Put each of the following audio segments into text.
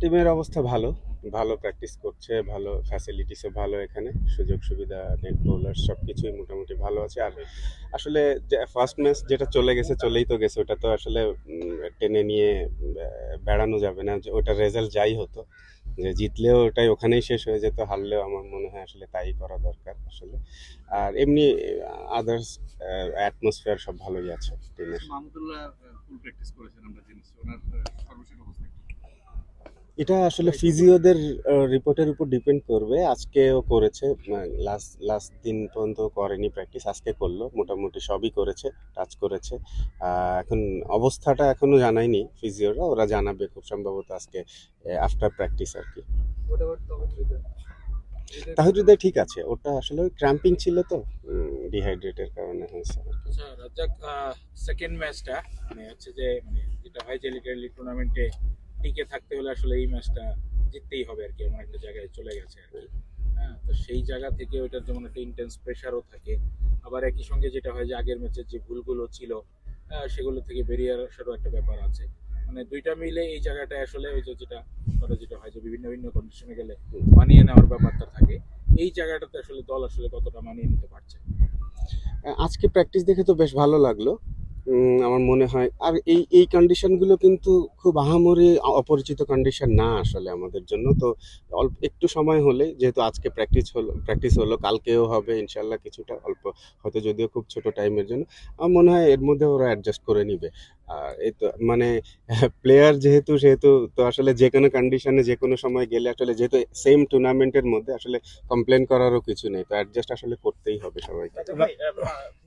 টিমের অবস্থা ভালো। ভালো প্র্যাকটিস করছে, ভালো ফ্যাসিলিটিসও ভালো এখানে। সুযোগ সুবিধা নেট বোলার সব কিছুই মোটামুটি ভালো আছে। আর আসলে ফার্স্ট ম্যাচ যেটা চলে গেছে, চলেই তো গেছে, ওটা তো আসলে টেনে নিয়ে বেড়ানো যাবে না। ওটা রেজাল্ট যাই হতো যে জিতলেও ওটাই ওখানেই শেষ হয়ে যেত, হারলেও আমার মনে হয় আসলে তাই করা দরকার আসলে। আর এমনি আদার্স অ্যাটমসফিয়ার সব ভালোই আছে টিমের। প্র্যাকটিস করেছেন আমরা ওনার সর্বশেষ অবস্থা? এটা আসলে ফিজিওদের রিপোর্টের উপর ডিপেন্ড করবে। আজকেও করেছে লাস্ট লাস্ট দিন পর্যন্ত করেনি প্র্যাকটিস আজকে করল। মোটামুটি সবই করেছে টাচ করেছে। এখন অবস্থাটা এখনও জানায়নি ফিজিওরা ওরা জানাবে খুব সম্ভবত আজকে আফটার প্র্যাকটিস আর কি। তাহিদুদ্দার ঠিক আছে ওটা আসলে ওই ক্র্যাম্পিং ছিল তো ডিহাইড্রেটের কারণে হয়েছে আচ্ছা রাজ্জাক সেকেন্ড ম্যাচটা মানে হচ্ছে যে মানে যেটা হয় যে লিটারালি টুর্নামেন্টে টিকে থাকতে হলে আসলে এই ম্যাচটা জিততেই হবে আর কি, এমন একটা জায়গায় চলে গেছে আর কি। হ্যাঁ তো সেই জায়গা থেকে ওইটার যেমন একটা ইন্টেন্স প্রেশারও থাকে, আবার একই সঙ্গে যেটা হয় যে আগের ম্যাচের যে ভুলগুলো ছিল সেগুলো থেকে বেরিয়ে আসারও একটা ব্যাপার আছে। মানে দুইটা মিলে এই জায়গাটা আসলে ওই যে যেটা ধরো যেটা হয় যে বিভিন্ন বিভিন্ন কন্ডিশনে গেলে মানিয়ে নেওয়ার ব্যাপারটা থাকে, এই জায়গাটাতে আসলে দল আসলে কতটা মানিয়ে নিতে পারছে? আজকে প্র্যাকটিস দেখে তো বেশ ভালো লাগল। আমার মনে হয়। আর এই এই কন্ডিশনগুলো কিন্তু খুব আহামরি অপরিচিত কন্ডিশন না আসলে আমাদের জন্য। তো অল্প, একটু সময় হলে, যেহেতু আজকে প্র্যাকটিস হলো প্র্যাকটিস হলো, কালকেও হবে ইনশাল্লাহ কিছুটা অল্প, হয়তো যদিও খুব ছোট টাইমের জন্য। আমার মনে হয় এর মধ্যে ওরা অ্যাডজাস্ট করে নিবে। আর এই তো মানে প্লেয়ার যেহেতু সেহেতু তো আসলে যে কোনো কন্ডিশনে যে কোনো সময় গেলে আসলে যেহেতু সেম টুর্নামেন্টের মধ্যে আসলে কমপ্লেন করারও কিছু নেই তো অ্যাডজাস্ট আসলে করতেই হবে সবাইকে।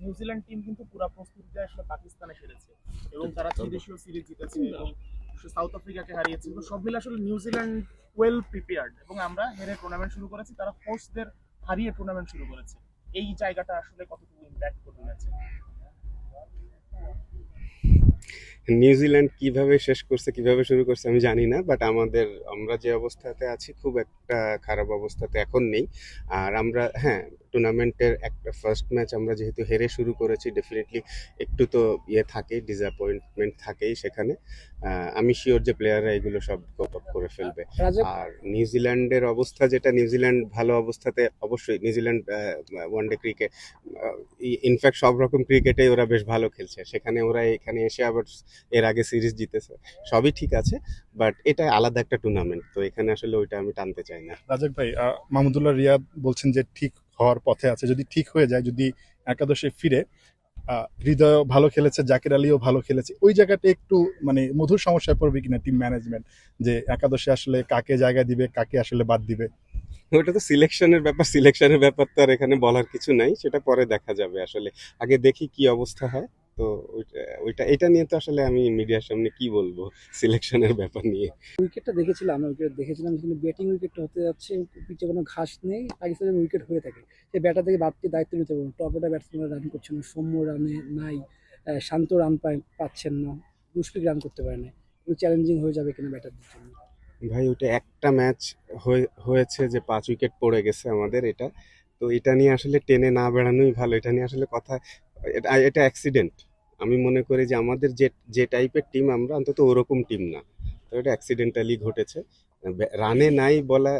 নিউজিল্যান্ড টিম কিন্তু পুরো প্রস্তুতিতে আসলে পাকিস্তানে হেরেছে এবং তারা ত্রিদেশীয় সিরিজ জিতেছে এবং সাউথ আফ্রিকাকে হারিয়েছে। তো সব মিলে আসলে নিউজিল্যান্ড ওয়েল প্রিপেয়ার্ড এবং আমরা হেরে টুর্নামেন্ট শুরু করেছি। তারা হোস্টদের হারিয়ে টুর্নামেন্ট শুরু করেছে। এই জায়গাটা আসলে কতটুকু ইম্প্যাক্ট করবে ম্যাচে? নিউজিল্যান্ড কীভাবে শেষ করছে, কীভাবে শুরু করছে আমি জানি না বাট আমাদের, আমরা যে অবস্থাতে আছি, খুব একটা খারাপ অবস্থাতে এখন নেই। আর আমরা হ্যাঁ টুর্নামেন্টের একটা ফার্স্ট ম্যাচ আমরা যেহেতু হেরে শুরু করেছি ডেফিনেটলি একটু তো ইয়ে থাকেই ডিসঅ্যাপয়েন্টমেন্ট থাকেই সেখানে। আমি শিওর যে প্লেয়াররা এগুলো সব কোপ আপ করে ফেলবে। আর নিউজিল্যান্ডের অবস্থা যেটা নিউজিল্যান্ড ভালো অবস্থাতে অবশ্যই নিউজিল্যান্ড ওয়ানডে ক্রিকেট ইনফ্যাক্ট সব রকম ক্রিকেটেই ওরা বেশ ভালো খেলছে। সেখানে ওরা এখানে এসে আবার এর আগে সিরিজ জিতেছে। সবই ঠিক আছে বাট এটা আলাদা একটা টুর্নামেন্ট তো এখানে আসলে ওইটা আমি টানতে চাই না রাজাক ভাই মাহমুদুল্লাহ রিয়াদ বলছেন যে ঠিক হওয়ার পথে আছে। যদি ঠিক হয়ে যায়, যদি একাদশে ফিরে হৃদয় ভালো খেলেছে, জাকির আলীও ভালো খেলেছে, ওই জায়গাটা একটু মানে মধুর সমস্যায় পড়বে কিনা টিম ম্যানেজমেন্ট যে একাদশে আসলে কাকে জায়গা দিবে, কাকে আসলে বাদ দিবে? ওটা তো সিলেকশনের ব্যাপার সিলেকশনের ব্যাপার তো আর এখানে বলার কিছু নাই, সেটা পরে দেখা যাবে আসলে। আগে দেখি কি অবস্থা হয়। তো ওইটা- ওইটা এটা নিয়ে তো আসলে আমি মিডিয়ার সামনে কি বলব? সিলেকশনের ব্যাপার নিয়ে। উইকেটটা দেখেছিলাম আমরা উইকেট দেখেছিলাম যেখানে ব্যাটিং উইকেটটা হতে যাচ্ছে পিচে কোনো ঘাস নেই পাকিস্তানের উইকেট হয়ে থাকে। সেই ব্যাটার থেকে বাড়তি দায়িত্ব নিতে পারব টপ অর্ডার ব্যাটসম্যানরা রান করছে না সৌম্য রানে নাই শান্ত রান পাচ্ছেন না মুশফিক রান করতে পারে না একটু চ্যালেঞ্জিং হয়ে যাবে কিনা ব্যাটারদের জন্য। ভাই ওটা একটা ম্যাচ হয়েছে যে পাঁচ উইকেট পড়ে গেছে আমাদের এটা। তো এটা নিয়ে আসলে টেনে না বেড়ানোই ভালো এটা নিয়ে আসলে কথা এটা এটা অ্যাক্সিডেন্ট আমি মনে করি যে আমাদের যে যে টাইপের টিম আমরা অন্তত ওরকম টিম না। তো এটা অ্যাক্সিডেন্টালি ঘটেছে। রানে নাই বলা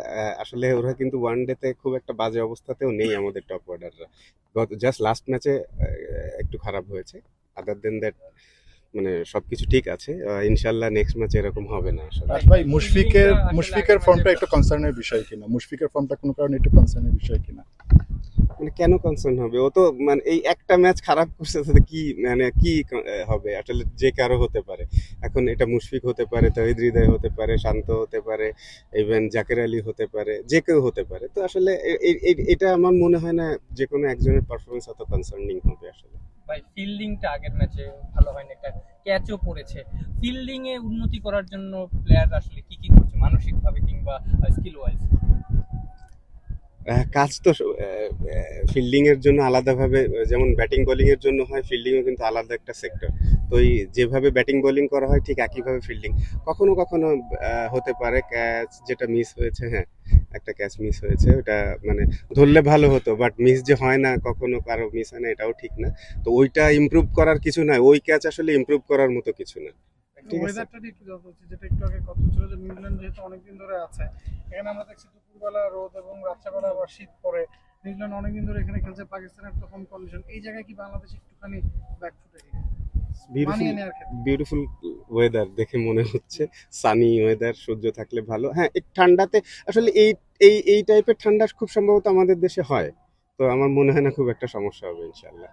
আসলে ওরা কিন্তু ওয়ান ডেতে খুব একটা বাজে অবস্থাতেও নেই আমাদের টপ অর্ডাররা গত জাস্ট লাস্ট ম্যাচে একটু খারাপ হয়েছে। আদার দেন দ্যাট মানে সবকিছু ঠিক আছে। ইনশাল্লাহ নেক্সট ম্যাচে এরকম হবে না আসলে। ভাই মুশফিকের মুশফিকের ফর্মটা একটু কনসার্নের বিষয় কিনা? মুশফিকের ফর্মটা কোনো কারণে একটু কনসার্নের বিষয় কিনা? মানে কেন কনসার্ন হবে? ও তো মানে এই একটা ম্যাচ খারাপ করছে তাতে কি মানে কি হবে? আসলে যে কারও হতে পারে। এখন এটা মুশফিক হতে পারে, তহিদ হৃদয় হতে পারে, শান্ত হতে পারে ইভেন জাকের আলী হতে পারে, যে কেউ হতে পারে। তো আসলে এটা আমার মনে হয় না যে কোনো একজনের পারফরমেন্স অত কনসার্নিং হবে আসলে। ভাই ফিল্ডিংটা আগের ম্যাচে ভালো হয়নি। একটা ক্যাচও পড়েছে। ফিল্ডিং এ উন্নতি করার জন্য প্লেয়ার আসলে কি কি করছে? মানসিকভাবে কিংবা স্কিল ওয়াইজ কাজ তো ফিল্ডিং এর জন্য আলাদাভাবে যেমন ব্যাটিং বোলিং এর জন্য হয় ফিল্ডিংও কিন্তু আলাদা একটা সেক্টর তো এই যেভাবে ব্যাটিং বোলিং করা হয়, ঠিক একইভাবে ফিল্ডিং কখনো কখনো হতে পারে ক্যাচ যেটা মিস হয়েছে হ্যাঁ একটা ক্যাচ মিস হয়েছে, ওটা মানে ধরলে ভালো হতো বাট মিস যে হয় না, কখনো কারও মিস হয় না, এটাও ঠিক না। তো ওইটা ইমপ্রুভ করার কিছু না ওই ক্যাচ আসলে ইমপ্রুভ করার মতো কিছু না। ঠিক আছে। ওয়েদারটা একটু জানতে চাচ্ছি যেটা একটু আগে কথা ছিল যে নিউজিল্যান্ড যেহেতু অনেকদিন ধরে আছে এখানে আমরা দেখছি দুপুরবেলা রোদ এবং রাত্রেবেলা আবার শীত পড়ে। নিউজিল্যান্ড অনেকদিন ধরে এখানে খেলছে পাকিস্তানের তো হোম কন্ডিশন এই জায়গায় কি বাংলাদেশ একটুখানি ব্যাকফুটে বিউটিফুল ওয়েদার দেখে মনে হচ্ছে। সানি ওয়েদার সহ্য থাকলে ভালো। হ্যাঁ ঠান্ডাতে আসলে এই এই এই টাইপের ঠান্ডা খুব সম্ভবত আমাদের দেশে হয়। তো আমার মনে হয় না খুব একটা সমস্যা হবে ইনশাল্লাহ